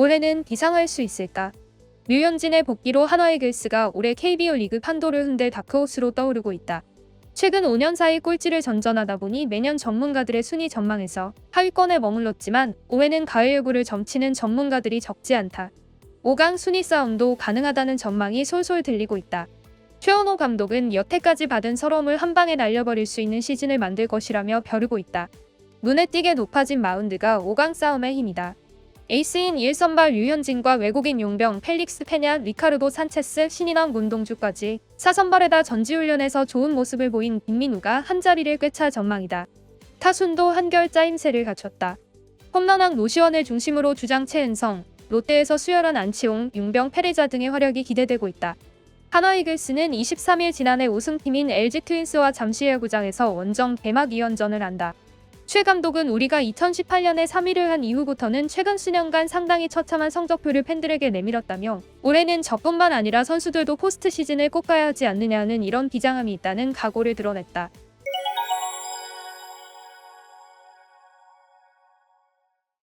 올해는 비상할 수 있을까? 류현진의 복귀로 한화이글스가 올해 KBO 리그 판도를 흔들 다크호스로 떠오르고 있다. 최근 5년 사이 꼴찌를 전전하다 보니 매년 전문가들의 순위 전망에서 하위권에 머물렀지만 올해는 가을 야구를 점치는 전문가들이 적지 않다. 5강 순위 싸움도 가능하다는 전망이 솔솔 들리고 있다. 최원호 감독은 여태까지 받은 서러움을 한 방에 날려버릴 수 있는 시즌을 만들 것이라며 벼르고 있다. 눈에 띄게 높아진 마운드가 5강 싸움의 힘이다. 에이스인 1선발 류현진과 외국인 용병 펠릭스 페냐, 리카르도 산체스, 신인왕 문동주까지 4선발에다 전지훈련에서 좋은 모습을 보인 김민우가 한자리를 꿰차 전망이다. 타순도 한결 짜임새를 갖췄다. 홈런왕 노시원을 중심으로 주장 최은성, 롯데에서 수혈한 안치홍, 윤병, 페레자 등의 활약이 기대되고 있다. 하나이글스는 23일 지난해 우승팀인 LG 트윈스와 잠실 야구장에서 원정 개막 2연전을 한다. 최 감독은 우리가 2018년에 3위를 한 이후부터는 최근 수년간 상당히 처참한 성적표를 팬들에게 내밀었다며 올해는 저뿐만 아니라 선수들도 포스트 시즌을 꼭 가야 하지 않느냐는 이런 비장함이 있다는 각오를 드러냈다.